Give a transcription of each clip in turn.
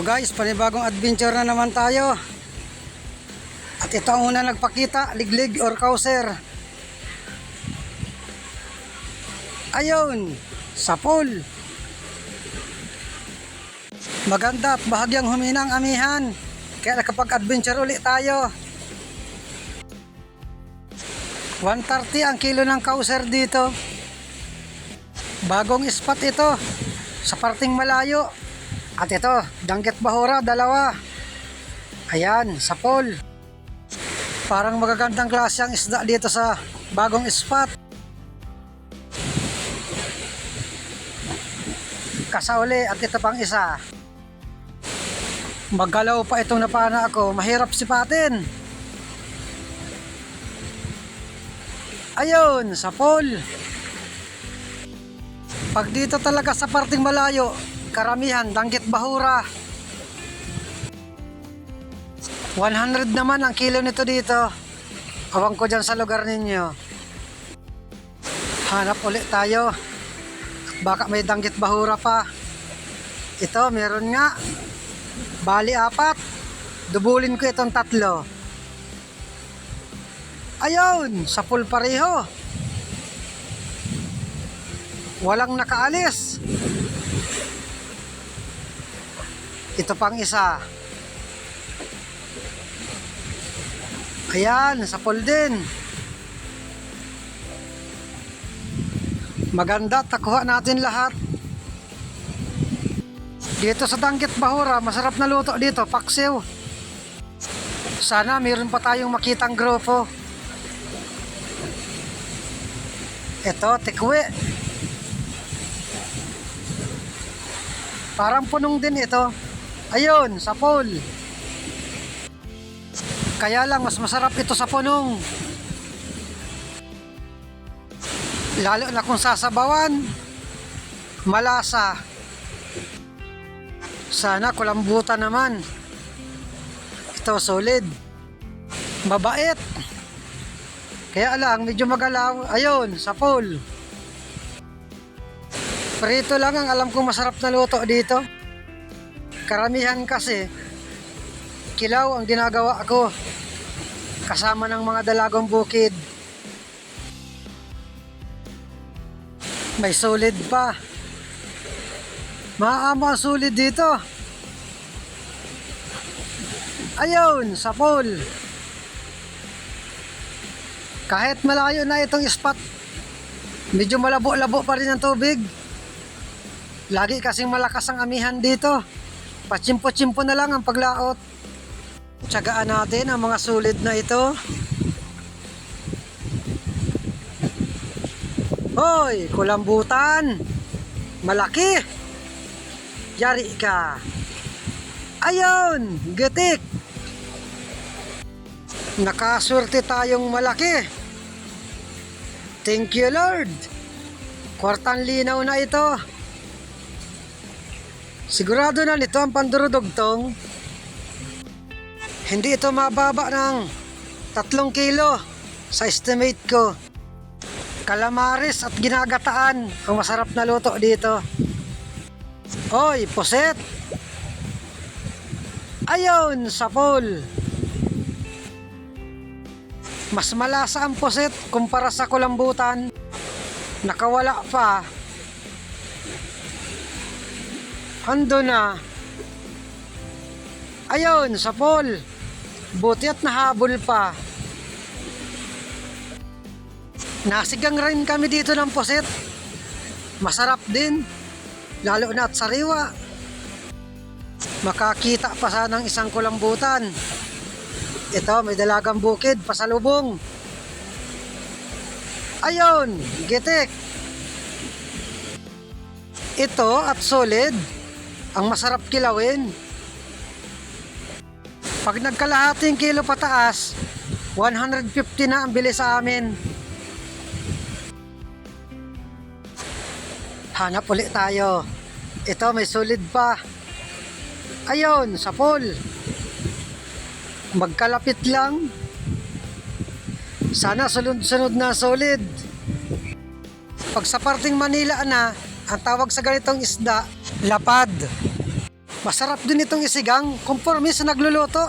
Ito guys, panibagong adventure na naman tayo. At ito ang una nagpakita, liglig or kauser. Ayun, sapol. Maganda at bahagyang humina ang amihan. Kaya nakapag-adventure ulit tayo. 130 ang kilo ng kauser dito. Bagong spot ito sa parting malayo. At ito, Danggit Bahura, dalawa. Ayan, sapol. Parang magagandang klase ang isda dito sa bagong spot. Kasauli at ito pang isa. Maggalaw pa itong napana ako, mahirap sipatin. Ayun, sapol. Pag dito talaga sa parting malayo, karamihan danggit bahura. 100 naman ang kilo nito dito. Awang ko dyan sa lugar ninyo. Hanap ulit tayo. Baka may danggit bahura pa. Ito, meron nga. Bali apat. Dubulin ko itong tatlo. Ayun, sa full pareho. Walang nakaalis. Ito pang isa. Ayan, sa pool din. Maganda, takuha natin lahat. Dito sa Danggit Bahura, masarap na luto dito, paksiw. Sana meron pa tayong makitang grupo. Ito, tikwe. Parang punong din ito. Ayun, sa pool. Kaya lang, mas masarap ito sa punong. Lalo na kung sasabawan, malasa. Sana kulambutan naman. Ito, solid. Mabait. Kaya lang, medyo magalaw. Ayun, sa pool. Prito lang ang alam kong masarap na luto dito. Karamihan kasi, kilaw ang ginagawa ko. Kasama ng mga dalagong bukid. May solid pa. Maamo ang solid dito. Ayun, sa pool. Kahit malayo na itong spot, medyo malabo-labo pa rin ang tubig. Lagi kasing malakas ang amihan dito. Pachimpo-chimpo na lang ang paglaot. Tsagaan natin ang mga sulit na ito. Hoy, kulambutan. Malaki. Yari ka. Ayun, getik. Nakaswerte tayong malaki. Thank you Lord. Kwartang linaw na ito. Sigurado na nito ang pandurudugtong. Hindi ito mababa ng tatlong kilo sa estimate ko. Kalamaris at ginagataan ang masarap na luto dito. Oy, puset! Ayun, sapol! Mas malasa ang puset kumpara sa kulambutan. Nakawala pa Ando na. Ayun, sa pool. Buti at nahabol pa. Nasigang rin kami dito ng poset. Masarap din. Lalo na at sariwa. Makakita pa sanang isang kulambutan. Ito, may dalagang bukid, pasalubong. Ayun, gitik. Ito at solid ang masarap kilawin. Pag nagkalahating kilo pataas, 150 na ang bili sa amin. Hanap ulit tayo. Ito may solid pa. Ayun, sa pool. Magkalapit lang. Sana sunod-sunod na solid. Pag sa parting Manila na, ang tawag sa ganitong isda, lapad. Masarap din itong isigang, conforme sa nagluluto.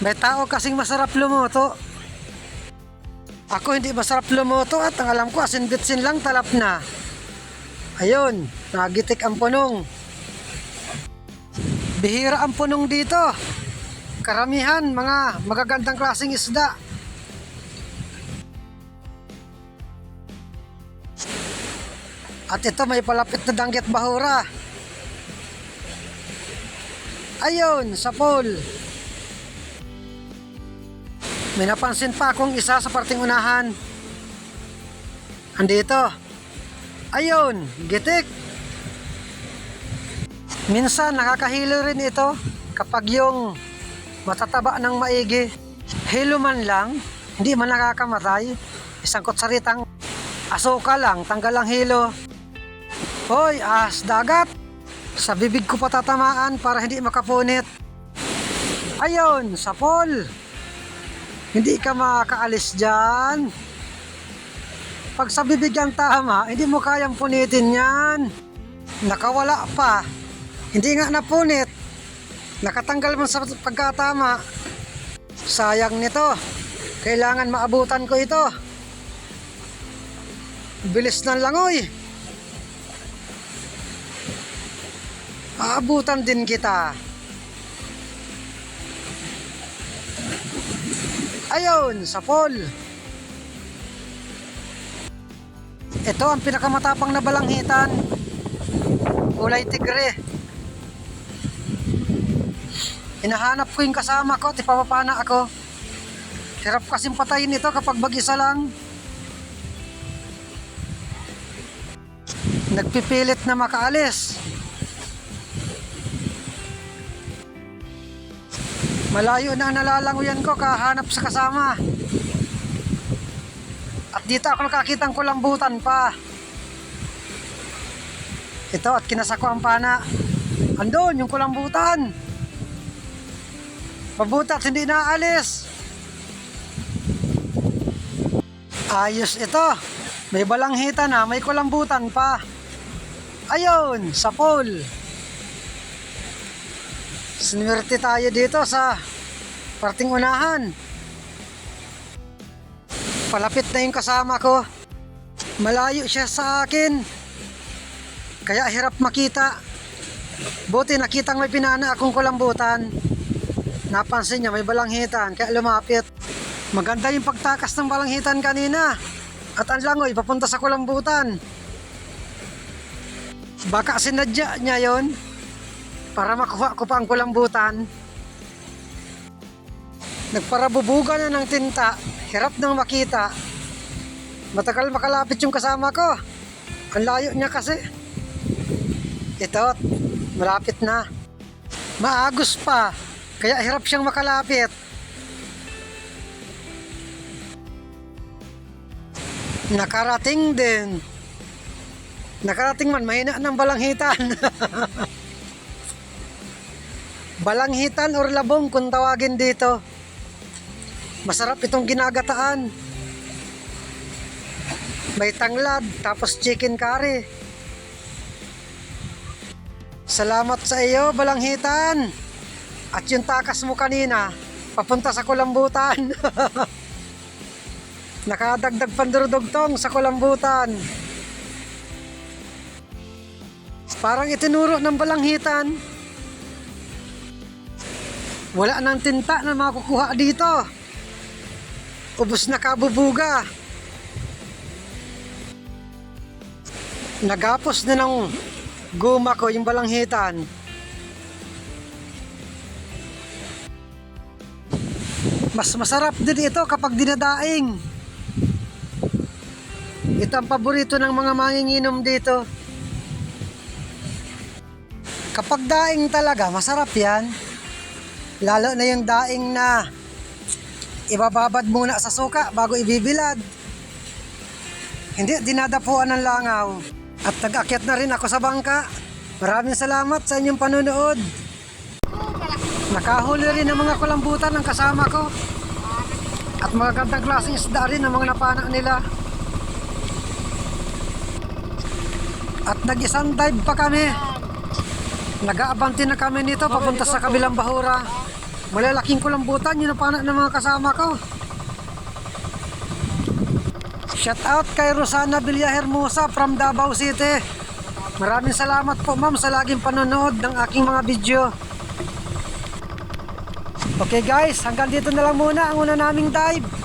May tao kasing masarap lumuto. Ako hindi masarap lumuto at ang alam ko asin bitsin lang talap na. Ayun, nagitik ang punong. Bihira ang punong dito. Karamihan mga magagandang klaseng isda. At ito may palapit na danggit bahura. Ayun, sa pool. May napansin pa akong isa sa parting unahan. Andito. Ayun, gitik. Minsan nakakahilo rin ito kapag yung matataba ng maigi. Hilo man lang, hindi man nakakamatay. Isang kutsaritang asuka lang, tanggal ang hilo. Hoy, ahas dagat! Sa bibig ko patatamaan para hindi makapunit. Ayun, sa pool. Hindi ka makakaalis dyan. Pag sa bibig ang tama, hindi mo kayang punitin yan. Nakawala pa. Hindi nga napunit. Nakatanggal man sa pagkatama. Sayang nito. Kailangan maabutan ko ito. Bilis ng langoy. Aabutan din kita. Ayun, sa pool. Ito ang pinakamatapang na balanghitan. Kulay tigre. Hinahanap ko yung kasama ko at ipapapana ako. Hirap kasing patayin ito kapag mag-isa lang. Nagpipilit na makaalis. Malayo na ang nalalanguyan ko kahanap sa kasama. At dito ako nakakita ng kulambutan pa. Ito at kinasa ko ang pana. Andun yung kulambutan. Mabuti at hindi naalis. Ayos ito. May balanghita na, may kulambutan pa. Ayun, sa pool. Sinwerte tayo dito sa parting unahan. Palapit na yung kasama ko. Malayo siya sa akin. Kaya hirap makita. Buti nakitang may pinana akong kulambutan. Napansin niya may balanghitan kaya lumapit. Maganda yung pagtakas ng balanghitan kanina. At ang langoy papunta sa kulambutan. Baka sinadya niya yon para makuha ko pa ang kulambutan. Nagparabubuga na ng tinta, hirap nang makita. Matagal makalapit yung kasama ko. Ang layo niya kasi. Ito, malapit na. Maagos pa, kaya hirap siyang makalapit. Nakarating din. Nakarating man, mahina ng balanghitan. balanghitan or labong kung tawagin dito. Masarap itong ginagataan. May tanglad, tapos chicken curry. Salamat sa iyo, balanghitan. At yung takas mo kanina, papunta sa kulambutan. Nakadagdag pandurudugtong sa kulambutan. Parang itinuro ng balanghitan. Wala nang tinta na makukuha dito. Ubus na kabubuga. Nagapos na ng guma ko yung balanghitan. Mas masarap din ito kapag dinadaing. Ito ang paborito ng mga manginginom dito. Kapag daing talaga, masarap yan. Lalo na yung daing na ibababad muna sa suka bago ibibilad. Hindi, dinadapuan ng langaw. At nag-akyat na rin ako sa bangka. Maraming salamat sa inyong panunood. Nakahuli rin ng mga kulambutan ng kasama ko. At mga gandang klaseng isda rin ang mga napana nila. At nag-isang dive pa kami. Nag-aabante na kami nito papunta sa kabilang bahura. Malalaking kulambutan, yun ang pana ng mga kasama ko. Shout out kay Rosana Villa Hermosa from Davao City. Maraming salamat po ma'am sa laging panonood ng aking mga video. Okay guys, hanggang dito na lang muna ang una naming dive.